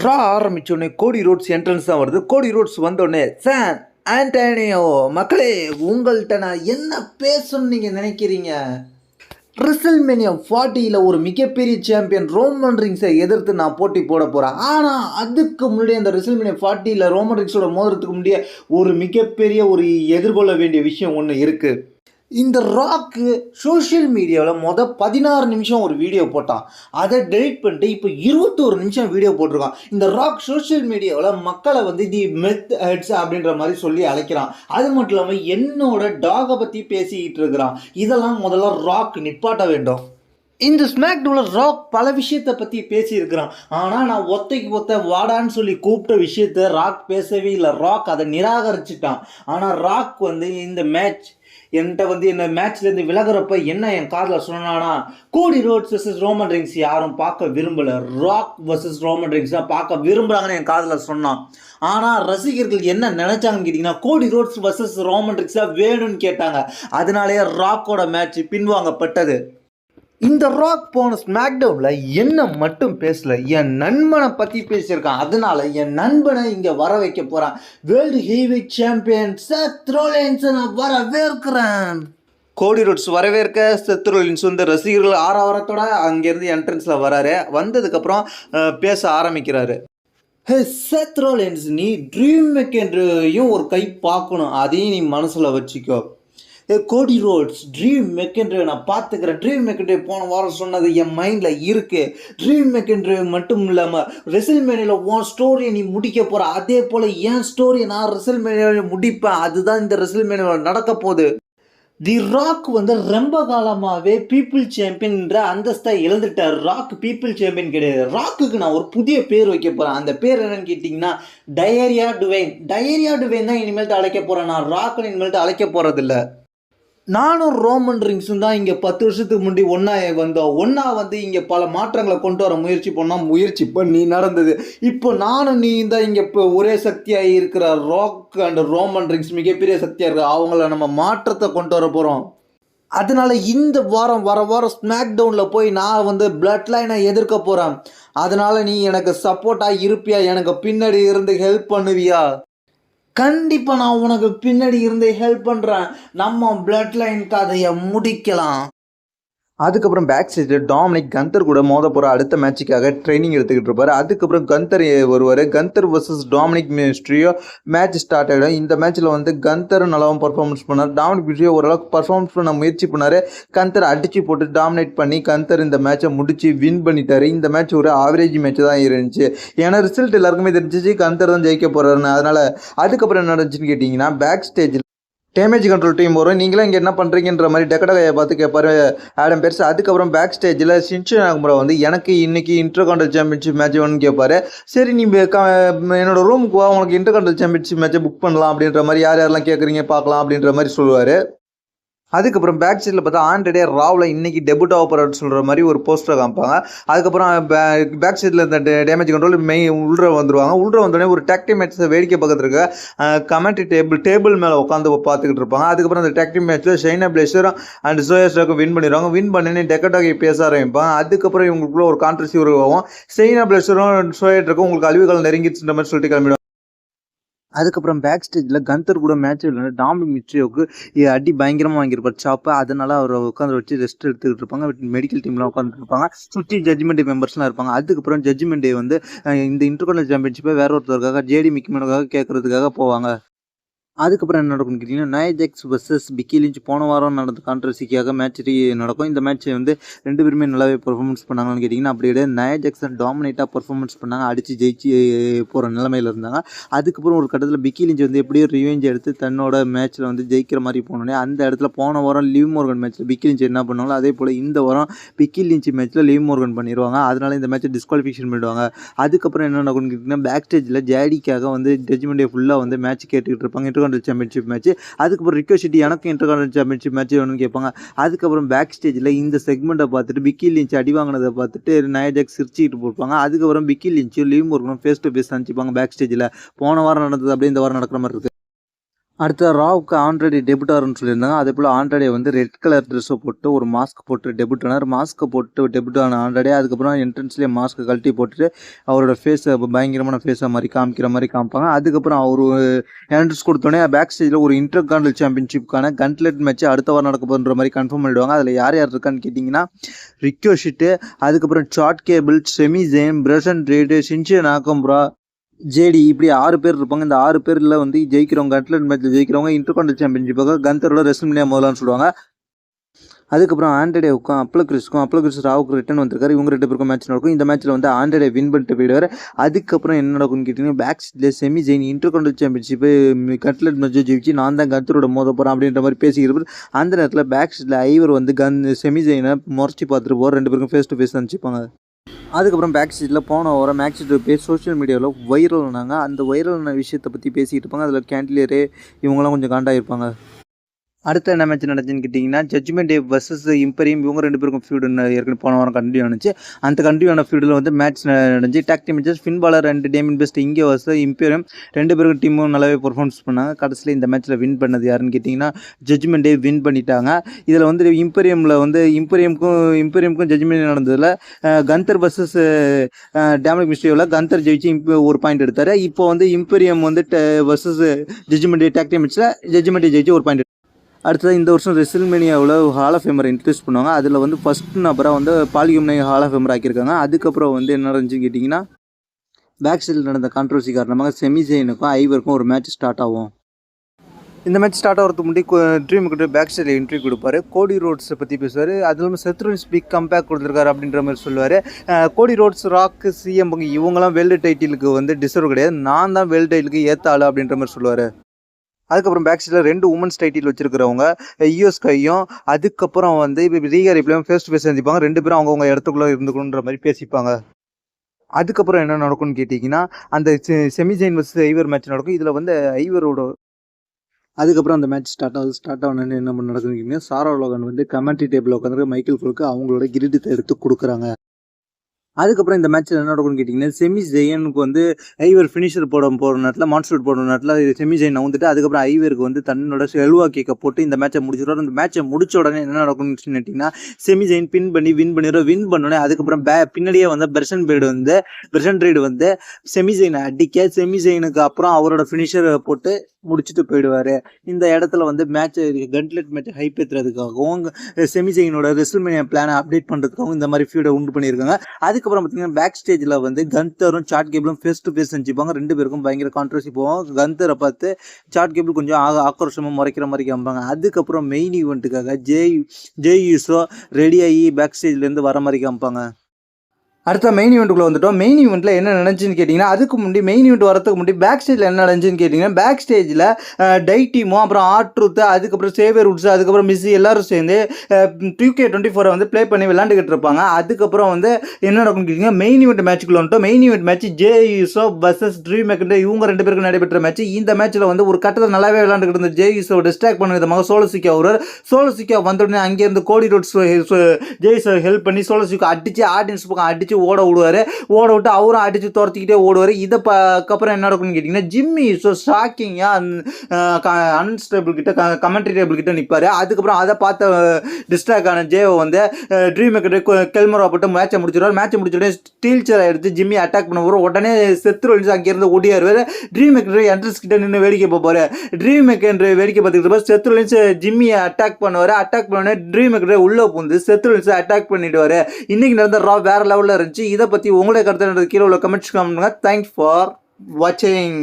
ரா ஆரம்பித்தோடனே கோடி roads entrance தான் வருது. கோடி ரோட்ஸ் வந்தோடனே சான் ஆண்டனியோ மக்களே உங்கள்கிட்ட நான் என்ன பேசணும்னு நீங்கள் நினைக்கிறீங்க? ரிசல்மேனியா ஃபார்ட்டியில் ஒரு மிகப்பெரிய சாம்பியன் ரோமன் ரிங்ஸை எதிர்த்து நான் போட்டி போட போகிறேன் ஆனால் அதுக்கு முன்னாடி அந்த ரிசல்மேனியா ஃபார்ட்டியில் ரோமன் ரிங்ஸோட மோதுறதுக்கு முன்னாடியே ஒரு மிகப்பெரிய ஒரு எதிர்கொள்ள வேண்டிய விஷயம் ஒன்று இருக்குது இந்த ராக்கு சோஷியல் மீடியாவில் மொதல் பதினாறு நிமிஷம் ஒரு வீடியோ போட்டான். அதை டெலிட் பண்ணிட்டு இப்போ இருபத்தோரு நிமிஷம் வீடியோ போட்டிருக்கான். இந்த ராக் சோஷியல் மீடியாவில் மக்களை வந்து தி மெத் ஹெட்ஸ் அப்படின்ற மாதிரி சொல்லி அழைக்கிறான். அது மட்டும் இல்லாமல் என்னோட டாகை பற்றி பேசிக்கிட்டு இருக்கிறான். இதெல்லாம் முதல்ல ராக் நிப்பாட்ட வேண்டும். இந்த ஸ்மாக் டூவில் ராக் பல விஷயத்தை பற்றி பேசியிருக்கிறான். ஆனால் நான் ஒத்தைக்கு ஒத்த வாடான்னு சொல்லி கூப்பிட்ட விஷயத்த ராக் பேசவே இல்லை. ராக் அதை நிராகரிச்சிட்டான். ஆனால் ராக் வந்து இந்த மேட்ச் என்கிட்ட வந்து என்ன மேட்ச்லேருந்து விலகிறப்ப என்ன என் காதில் சொன்னானா கோடி ரோட்ஸ் வர்சஸ் ரோமன் ரிங்ஸ் யாரும் பார்க்க விரும்பலை. ராக் வர்சஸ் ரோமன் ரிங்ஸ் தான் பார்க்க விரும்புகிறாங்கன்னு என் காதில் சொன்னான். ஆனால் ரசிகர்கள் என்ன நினச்சாங்கன்னு கேட்டிங்கன்னா கோடி ரோட்ஸ் வர்சஸ் ரோமன் ரிங்ஸ் தான் வேணும்னு கேட்டாங்க. அதனாலேயே ராக்கோட மேட்ச் பின்வாங்கப்பட்டது. இந்த ராக் போன ஸ்மாக்டவுனில் என்ன மட்டும் பேசல என் நண்பனை பற்றி பேசியிருக்கான். அதனால என் நண்பனை இங்கே வர வைக்க போகிறான் வேர்ல்டு ஹெவிவெயிட் சாம்பியன் செத் ரோலன்ஸை நான் வரவேற்கிறேன். கோடி ரோட்ஸ் வரவேற்க செத் ரோலின்ஸ் வந்து ரசிகர்கள் ஆரவாரத்தோட அங்கேருந்து என்ட்ரன்ஸில் வராரு. வந்ததுக்கப்புறம் பேச ஆரம்பிக்கிறாரு. ஹே செத் ரோலன்ஸ் நீ ட்ரீம் மெக்கென்ட்ரையும் ஒரு கை பார்க்கணும். அதையும் நீ மனசில் வச்சுக்கோ. கோடி ரோட்ஸ் ட்ரீம் மெக்கன்ட்ரி நான் பார்த்துக்கிறேன். ட்ரீம் மெக்கன்ட்ரி போன வாரம் சொன்னது என் மைண்டில் இருக்குது ட்ரீம் மெக்கன்ட்ரி மட்டும் இல்லாமல் ரெசில்மேனியில் உன் ஸ்டோரியை நீ முடிக்க போகிற அதே போல் என் ஸ்டோரியை நான் ரெசில்மேனியில் முடிப்பேன். அதுதான் இந்த ரெசில்மேனியில் நடக்க போகுது. தி ராக் வந்து ரொம்ப காலமாகவே பீப்புள் சாம்பியன்ன்ற அந்தஸ்தை இழந்துட்டார். ராக் பீப்புள் சாம்பியன் கிடையாது. ராக்குக்கு நான் ஒரு புதிய பேர் வைக்க போகிறேன் அந்த பேர் என்னன்னு கேட்டிங்கன்னா டயரியா டுவைன் டயரியா டுவைன் தான் இனிமேல்ட்டு அழைக்க போகிறேன் நான் ராக்குன்னு இனிமேல்ட்டு அழைக்க போகிறதில்ல நானும் ரோமன் ரிங்ஸும் தான் இங்கே பத்து வருஷத்துக்கு முன்னாடி ஒன்றா வந்தோம். ஒன்றா வந்து இங்கே பல மாற்றங்களை கொண்டு வர முயற்சி பண்ணோம் முயற்சி பண்ணி நடந்தது. இப்போ நானும் நீ தான் இங்கே இப்போ ஒரே சக்தியாக இருக்கிற ராக் அண்ட் ரோமன் ரிங்ஸ் மிகப்பெரிய சக்தியாக இருக்கு அவங்கள நம்ம மாற்றத்தை கொண்டு வர போகிறோம் அதனால இந்த வாரம் வர வாரம் ஸ்மாக் டவுனில் போய் நான் வந்து பிளட் லைனை எதிர்க்க போகிறேன் அதனால் நீ எனக்கு சப்போர்ட்டாக இருப்பியா? எனக்கு பின்னாடி இருந்து ஹெல்ப் பண்ணுவியா? கண்டிப்பாக நான் உனக்கு பின்னாடி இருந்து ஹெல்ப் பண்ணுறேன் நம்ம பிளட் லைன் கதையை முடிக்கலாம். அதுக்கப்புறம் பேக் ஸ்டேஜில் டாமினிக் கந்தர் கூட மோத போகிற அடுத்த மேட்சுக்காக ட்ரைனிங் எடுத்துக்கிட்டு இருப்பார். அதுக்கப்புறம் கந்தர் வருவார். Gunther versus Dominik Mysterio match start ஆகிடும் இந்த மேட்ச்சில் வந்து கந்தர் நல்லாவும் பர்ஃபார்மன்ஸ் பண்ணார். டாமினிக் மினிஸ்ட்ரியோ ஓரளவுக்கு பர்ஃபார்மன்ஸ் பண்ண முயற்சி பண்ணார். கந்தர் அடித்து போட்டு டாமினேட் பண்ணி கந்தர் இந்த மேட்சை முடித்து வின் பண்ணிட்டார். இந்த மேட்ச் ஒரு ஆவரேஜ் மேட்ச் தான் இருந்துச்சு. ஏன்னா ரிசல்ட் எல்லாருக்குமே தெரிஞ்சிச்சு. கந்தர் தான் ஜெயிக்க போகிறாருன்னு அதனால் அதுக்கப்புறம் என்ன நடந்துச்சுன்னு கேட்டிங்கன்னா பேக் ஸ்டேஜில் டேமேஜ் கண்ட்ரோல் டீம் வரும். நீங்களும் இங்கே என்ன பண்ணுறீங்கன்ற மாதிரி டெக்கடகையை பார்த்து கேட்பாரு ஆடம் பெருசு. அதுக்கப்புறம் பேக் ஸ்டேஜில் சின்ச்சு நாகமுறை வந்து எனக்கு இன்றைக்கி இன்டர் கண்ட்ரோல் சாம்பியன்ஷிப் மேட்ச் வேணும்னு கேட்பாரு சரி நீ க- என்னோட ரூமுக்கு வா. உனக்கு இன்டர் கண்ட்ரோல் சாம்பியன்ஷிப் மேட்ச்சை புக் பண்ணலாம் அப்படின்ற மாதிரி யார் யாரெல்லாம் கேட்குறீங்க பார்க்கலாம் அப்படின்ற மாதிரி சொல்லுவார். அதுக்கப்புறம் பேக் சைடில் பார்த்தா ஆண்ட்ரடே ராவில் இன்றைக்கி டெபுட் ஆக போகிறான்னு சொல்கிற மாதிரி ஒரு போஸ்டர் காமிப்பாங்க. அதுக்கப்புறம் பேக் சைடில் இந்த டேமேஜ் கண்ட்ரோல் மெய் உள்ள வந்துருவாங்க. உள்ள வந்தோடனே ஒரு டாக்டி மேட்ச்சை வேடிக்கை பக்கத்தில் இருக்க கமெண்ட்ரி டேபிள் டேபிள் மேலே உட்காந்து பார்த்துக்கிட்டு இருப்பாங்க. அதுக்கப்புறம் அந்த டாக்டி மேட்ச்சில் ஷைனா பிளேஷரும் அண்ட் சோயஸ்டாக்கும் வின் பண்ணிடுவாங்க. வின் பண்ணி டெக்கட்டாக்கி பேச ஆரம்பிப்பாங்க. அதுக்கப்புறம் இவங்களுக்குள்ள ஒரு கான்ட்ரஸி உருவாகும். ஷைனா பிளேஷரும் சோயட்ருக்கும் உங்களுக்கு அழிவுகள் நெருங்கிச்சுன்ற மாதிரி சொல்லிட்டு கிளம்பிடுவாங்க. அதுக்கப்புறம் பேக் ஸ்டேஜில் கந்தர் கூட மேட்ச் இல்லை டாமினிக் மிட்ரியோக்கு அடி பயங்கரமாக வாங்கியிருப்பார் சாப்பு. அதனால அவர் உட்காந்து வச்சு ரெஸ்ட் எடுத்துக்கிட்டு இருப்பாங்க. மெடிக்கல் டீம்லாம் உட்காந்துருப்பாங்க இருப்பாங்க. சுற்றி ஜட்ஜ்மெண்ட் மெம்பர்ஸ்லாம் இருப்பாங்க. அதுக்கப்புறம் ஜட்ஜ்மெண்ட் டே வந்து இந்த இன்டர்கோனல் சாம்பியன்ஷிப்பை வேற ஒருத்தருக்காக ஜேடி மிக்கிமனுக்காக கேட்கறதுக்காக போவாங்க. அதுக்கப்புறம் என்ன நடக்கும்னு கேட்டிங்கன்னா நயஜெக்ஸ் வர்சஸ் பிக்கி லிஞ்ச் போன வாரம் நடந்த கான்ட்ரவர்சிக்காக மேட்ச் நடக்கும். இந்த மேட்ச் வந்து ரெண்டு பேருமே நல்லாவே பர்ஃபார்மன்ஸ் பண்ணாங்கன்னு கேட்டிங்கன்னா அப்படி கிடையாது நயஜெக்ஸ் டாமினேட்டாக பர்ஃபார்மன்ஸ் பண்ணாங்க. அடித்து ஜெயிச்சு போகிற நிலமையில இருந்தாங்க. அதுக்கப்புறம் ஒரு கட்டத்தில் பிக்கி லிஞ்ச் வந்து எப்படியோ ரிவெஞ்ச் எடுத்து தன்னோட மேட்ச்சில் வந்து ஜெயிக்கிற மாதிரி போனோடனே அந்த இடத்துல போன வாரம் லிவ் மோர்கன் மேட்ச்சில் பிக்கி லிஞ்ச் என்ன பண்ணாங்களோ அதே போல் இந்த வாரம் பிக்கி லிஞ்ச் மேட்ச்சில் லிவ் மோர்கன் பண்ணிடுவாங்க அதனால் இந்த மேட்ச்சை டிஸ்குவாலிஃபிகேஷன் பண்ணிடுவாங்க. அதுக்கப்புறம் என்ன நடக்கும்னு கேட்டிங்கன்னா பேக் ஸ்டேஜில் ஜேடிக்காக வந்து ஜட்ஜ்மெண்ட்டே ஃபுல்லாக வந்து மேட்ச் கேட்டுக்கிட்டு இருப்பாங்க. இன்டர்கான்டல் சாம்பியன்ஷிப் மேட்ச் அதுக்கப்புறம் ரிக்வஸ்ட் எனக்கு இன்டர்கான்டல் சாம்பியன்ஷிப் மேட்ச் வேணும்னு கேட்பாங்க. அதுக்கப்புறம் பேக் ஸ்டேஜில் இந்த செக்மெண்ட்டை பார்த்துட்டு பிக்கி லிஞ்ச் அடி வாங்கினதை பார்த்துட்டு நயஜாக் சிரிச்சிட்டு போயிருப்பாங்க. அதுக்கப்புறம் பிக்கி லிஞ்சும் லீவ் மோர்கனும் ஃபேஸ் டு ஃபேஸ் சந்திப்பாங்க பேக் ஸ்டேஜில் போன வாரம் நடந்தது அப்படியே இந்த வாரம் நடக்கிற மாதிரி இருக்குது அடுத்து ராவுக்கு ஆண்ட்ராய்டு டெபியூட் ஆகும்னு சொல்லியிருந்தாங்க. அதே போல் ஆண்ட்ராய்டே வந்து ரெட் கலர் ட்ரெஸ்ஸை போட்டு ஒரு மாஸ்க் போட்டு டெபிட் ஆனார். மாஸ்க்கை போட்டு டெபிட் ஆன ஆண்ட்ராய்டே அதுக்கப்புறம் என்ட்ரன்ஸ்லேயே மாஸ்க் கழட்டி போட்டுட்டு அவரோட ஃபேஸை பயங்கரமான ஃபேஸை மாதிரி காமிக்கிற மாதிரி காமிப்பாங்க. அதுக்கப்புறம் அவர் என்ட்ரன்ஸ் கொடுத்தோடனே பேக் ஸ்டேஜில் ஒரு இன்டர் காண்டல் சாம்பியன்ஷிப்க்கான கண்ட்லெட் மேட்ச் அடுத்த வாரம் நடக்க போகிற மாதிரி கன்ஃபார்ம் பண்ணிடுவாங்க. அதில் யார் யார் இருக்கான்னு கேட்டிங்கன்னா ரிக்கோ ஷிட்டு அதுக்கப்புறம் Chad Gable Sami Zayn Bronson Reed Shinsuke Nakamura JD இப்படி ஆறு பேர் இருப்பாங்க. இந்த ஆறு பேரில் வந்து ஜெயிக்கிறவங்க அட்லட் மேட்ச்சில் ஜெயிக்கிறவங்க இன்டர்காண்டல் சாம்பியன்ஷிப்பாக கந்தரோட ரெஸ்லிமினியா முதலான்னு சொல்லுவாங்க. அதுக்கப்புறம் ஆண்ட்ரேடேவுக்கும் அப்பள கிறிஸ்க்கும் அப்பள கிறிஸ் ராவுக்கு ரிட்டன் வந்திருக்காரு. இவங்க ரெண்டு பேருக்கும் மேட்ச் நடக்கும். இந்த மேட்ச்சில் வந்து ஆண்ட்ரேடே வின் பண்ணிட்டு போயிடுவார். அதுக்கப்புறம் என்ன நடக்கும்னு கேட்டிங்கன்னா பேக் ஸ்டேஜில் Sami Zayn intercontinental championship gauntlet மேட்ச்சை ஜெயிச்சு நான் தான் கந்தரோட மோத போகிறேன் அப்படின்ற மாதிரி பேசிக்கிறப்ப அந்த நேரத்தில் பேக் ஸ்டேஜில் ஐவர் வந்து கன் செமி ஜெயினை முறைச்சி பார்த்துட்டு போகிற ரெண்டு பேருக்கும் ஃபேஸ் டு ஃபேஸ் அனுப்பிச்சிப்பாங்க அதுக்கப்புறம் பேக் சீட்டில் போன வர மேக் சீட்டு பேர் சோஷியல் மீடியாவில் வைரல் ஆனாங்க. அந்த வைரலான விஷயத்தை பற்றி பேசிக்கிட்டு இருப்பாங்க. அதில் கேண்டிலியரு இவங்கெல்லாம் கொஞ்சம் காண்டாகிருப்பாங்க அடுத்த என்ன மேட்ச் நடந்துச்சுன்னு கேட்டிங்கன்னா ஜட்ஜ்மெண்ட் டே வர்சஸ் இம்பரியம் இவங்க ரெண்டு பேருக்கும் ஃபீல்டு ஏற்கனவே போன வாரம் கண்டினியூ ஆனிச்சு. அந்த கண்டினியூ ஃபீல்டில் வந்து மேட்ச் நடந்துச்சு. டாக்டி மேட்சஸ் ஃபின் பாலர் ரெண்டு டேமின் பெஸ்ட் இங்கே வர்சஸ் இம்பீரியம் ரெண்டு பேருக்கும் டீமும் நல்லாவே பர்ஃபார்மன்ஸ் பண்ணாங்க. கடைசியில் இந்த மேட்ச்சில் வின் பண்ணது யாருன்னு கேட்டிங்கன்னா ஜட்ஜ்மெண்ட் டே வின் பண்ணிட்டாங்க. இதில் வந்து இம்பீரியமில் வந்து இம்பீரியமுக்கும் இம்பீரியமுக்கும் ஜட்ஜ்மெண்ட் நடந்ததில் கந்தர் வர்சஸ் டேமிக் மிஸ்டேவில் கந்தர் ஜெயிச்சு ஒரு பாயிண்ட் எடுத்தார். இப்போ வந்து இம்பீரியம் வந்து வர்சஸ் ஜட்ஜ்மெண்ட் டே டாக்டி மேட்ச்சில் ஜட்ஜ்மெண்ட் டே ஜெயிச்சு ஒரு பாயிண்ட் அடுத்தது இந்த வருஷம் ரெசில்மேனியாவில் ஹால் ஆஃப் ஃபேமரை இன்ட்ரடியூஸ் பண்ணுவாங்க. அதில் வந்து ஃபஸ்ட் நபராக வந்து பாலிகும்னை ஹால் ஆஃப் ஃபேமர் ஆக்கியிருக்காங்க. அதுக்கப்புறம் வந்து என்ன நடந்துச்சுன்னு கேட்டிங்கன்னா பேக் சைடில் நடந்த கான்ட்ரவர்சி காரணமாக செமி ஐவருக்கும் ஒரு மேட்ச் ஸ்டார்ட் ஆகும். இந்த மேட்ச் ஸ்டார்ட் ஆகிறதுக்கு முன்னாடி ட்ரீம் கிட்ட பேக் சைடில் இன்ட்ரி கொடுப்பாரு. கோடி ரோட்ஸை பற்றி பேசுவார். அது இல்லாமல் செத்ருன் ஸ்பீக் கம்பேக் கொடுத்துருக்காரு அப்படின்ற மாதிரி சொல்லுவார். கோடி ரோட்ஸ் ராக்கு சிஎம் இவங்கெல்லாம் வேர்ல்டு டைட்டிலுக்கு வந்து டிசர்வ் கிடையாது. நான் தான் வேர்ல்டு டைட்டிலுக்கு ஏற்ற ஆளு அப்படின்ற மாதிரி சொல்லுவார். அதுக்கப்புறம் பேக் சைடில் ரெண்டு உமன்ஸ் டைட்டில் வச்சிருக்கிறவங்க யூஎஸ் கையும் அதுக்கப்புறம் வந்து இப்போ ரீகர் இப்படியும் ஃபேஸ் டு ஃபேஸ் சந்திப்பாங்க ரெண்டு பேரும் அவங்கவுங்க இடத்துக்குள்ளே இருந்துக்கணுன்ற மாதிரி பேசிப்பாங்க. அதுக்கப்புறம் என்ன நடக்கும்னு கேட்டிங்கன்னா அந்த செமிஜைன் வர்சஸ் ஐவர் மேட்ச் நடக்கும். இதில் வந்து ஐவரோட அதுக்கப்புறம் அந்த மேட்ச் ஸ்டார்ட் ஆகுது. ஸ்டார்ட் ஆகணும்னு என்ன நடக்குதுன்னு கேட்டிங்கன்னா சாரா லோகன் வந்து கமெண்ட்ரி டேபிள் உட்காந்துருக்க மைக்கேல் குழுக்கு அவங்களோட கிரீடத்தை எடுத்து கொடுக்குறாங்க. அதுக்கப்புறம் இந்த மேட்ச்சில் என்ன நடக்கும்னு கேட்டிங்கன்னா செமி ஜெயனுக்கு வந்து ஐவர் ஃபினிஷர் போட போகிற நேரத்தில் மான்ஸ்டர் போடுற நேரத்தில் செமி ஜெயின் வந்துட்டு அதுக்கப்புறம் ஐவருக்கு வந்து தன்னோட செல்வா கேக்கை போட்டு இந்த மேட்சை முடிச்சிடுவார். அந்த மேட்சை முடிச்ச உடனே என்ன நடக்கும்னு கேட்டிங்கன்னா செமி ஜெயின் பின் பண்ணி வின் பண்ணிடுறோம் வின் பண்ணோடனே அதுக்கப்புறம் பே பின்னாடியே வந்து பெர்சன் பேடு வந்து பெர்சன் ரைடு வந்து செமி ஜெயினை அடிக்க செமி ஜெயினுக்கு அப்புறம் அவரோட ஃபினிஷரை போட்டு முடிச்சுட்டு போயிடுவார். இந்த இடத்துல வந்து மேட்ச் கண்ட்லெட் மேட்ச் ஹைப் ஏற்றுறதுக்காகவும் ஜெயினோட ரெஸ்ல்மேனியா பிளானை அப்டேட் பண்ணுறதுக்காகவும் இந்த மாதிரி ஃபீடை உண்டு பண்ணியிருக்காங்க. அதுக்கப்புறம் பார்த்தீங்கன்னா பேக் ஸ்டேஜில் வந்து கந்தரும் சாட் கேபிளும் ஃபேஸ் டு ஃபேஸ் செஞ்சுப்பாங்க. ரெண்டு பேருக்கும் பயங்கர கான்ட்ரவர்சி போவோம் கந்தரை பார்த்து சாட் கேபிள் கொஞ்சம் ஆக ஆக்ரோஷமாக முறைக்கிற மாதிரி காமிப்பாங்க அதுக்கப்புறம் மெயின் ஈவெண்ட்டுக்காக ஜேய் ஜெய் யூஸோ ரெடியாகி பேக் ஸ்டேஜ்லேருந்து வர மாதிரி காமிப்பாங்க அடுத்த மெயின் ஈவெண்ட்டுக்குள்ள வந்துட்டோம். மெயின் ஈவெண்ட்டில் என்ன நடந்துச்சுன்னு கேட்டிங்கன்னா அதுக்கு முன்னாடி மெயின் ஈவெண்ட் வரதுக்கு முன்னாடி பேக் ஸ்டேஜில் என்ன நடந்துச்சுன்னு கேட்டிங்கன்னா பேக் ஸ்டேஜில் டை டீமும் அப்புறம் ஆட்ரூத்து அதுக்கப்புறம் சேவியர் உட்ஸ் அதுக்கப்புறம் மிஸ்ஸி எல்லாரும் சேர்ந்து டூ கே டுவெண்ட்டி ஃபோரை வந்து ப்ளே பண்ணி விளாண்டுக்கிட்டு இருப்பாங்க. அதுக்கப்புறம் வந்து என்ன நடக்கும்னு கேட்டிங்கன்னா மெயின் ஈவெண்ட் மேட்ச்சுக்குள்ள வந்துட்டோம். Main event match Jey Uso versus Drew McIntyre இவங்க ரெண்டு பேருக்கு நடைபெற்ற மேட்ச் இந்த மேட்ச்சில் வந்து ஒரு கட்டத்தில் நல்லாவே விளாண்டுக்கிட்டு இருந்த ஜே யூசோ டிஸ்ட்ராக்ட் பண்ண விதமாக சோலசிக்கா வருவார் சோலசிக்கா வந்த உடனே அங்கேருந்து கோடி ரோட்ஸ் ஜெய்ஸை ஹெல்ப் பண்ணி சோலசிக்கா அடித்து ஆடியன்ஸ் பக்கம் அடித்து ஓட விடுவார். ஓட விட்டு அவரும் அடித்து துரத்திக்கிட்டே ஓடுவார். இதை அப்புறம் என்ன நடக்கும்னு கேட்டிங்கன்னா ஜிம்மி ஸோ ஷாக்கிங்காக அன்ஸ்டேபிள் கிட்ட கமெண்ட்ரி டேபிள் கிட்ட நிற்பார் அதுக்கப்புறம் அதை பார்த்த டிஸ்ட்ராக்ட் ஆன ஜேவை வந்து ட்ரீம் மேக்கர் கெல்மரா போட்டு மேட்சை முடிச்சிடுவார் மேட்ச் முடிச்ச உடனே ஸ்டீல் எடுத்து ஜிம்மி அட்டாக் பண்ண உடனே செத்து ஒழிஞ்சு அங்கேருந்து ஓடியாருவார். ட்ரீம் மேக்கர் என்ட்ரன்ஸ் கிட்ட நின்று வேடிக்கை போவார் ட்ரீம் மேக்கர் வேடிக்கை பார்த்துக்கிட்டு இருப்பார். செத்துரு ஜிம்மியை அட்டாக் பண்ணுவார். அட்டாக் பண்ண ட்ரீம் மேக்கர் உள்ளே பூந்து செத்து ஒழிஞ்சு அட்டாக் பண்ணிடுவார். இன்னைக்கு நடந்த ரா வேற லெவலில் இருந்துச்சு இதை பற்றி உங்களுடைய கருத்து கீழே உள்ள கமெண்ட்ஸ் பண்ணுங்க தேங்க்ஸ் ஃபார் வாட்சிங்